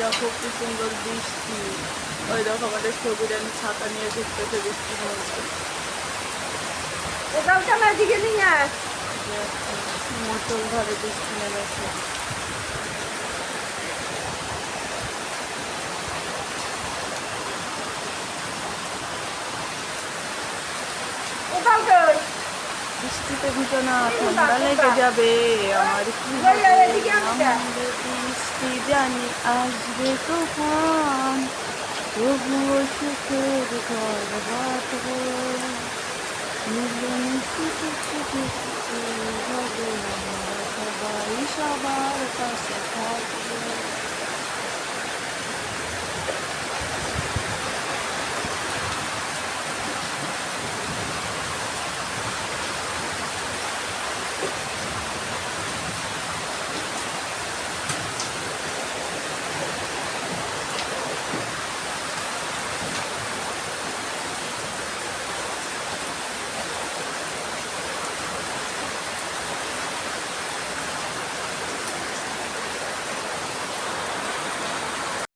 দেখো কি সুন্দর বৃষ্টি। ওই দেখো আমাদের সবুজ আমি ছাতা নিয়ে ঘুরতেছে বৃষ্টির মধ্যে ওটাও তো দিকে নিয়ে আস মোটর ঘরে বৃষ্টি নেমেছে। বৃষ্টিতে ভিজো না ঠান্ডা লেগে যাবে আমার কি ওই, হবে ওই, এদিকে আসতে। আমাদের বৃষ্টি জানি, আসবে তুফান তবুও সুখের ঘর বাঁধবো মিলেমিশে সুখে দুঃখে হবে সবাই সবার পাশে থাকব।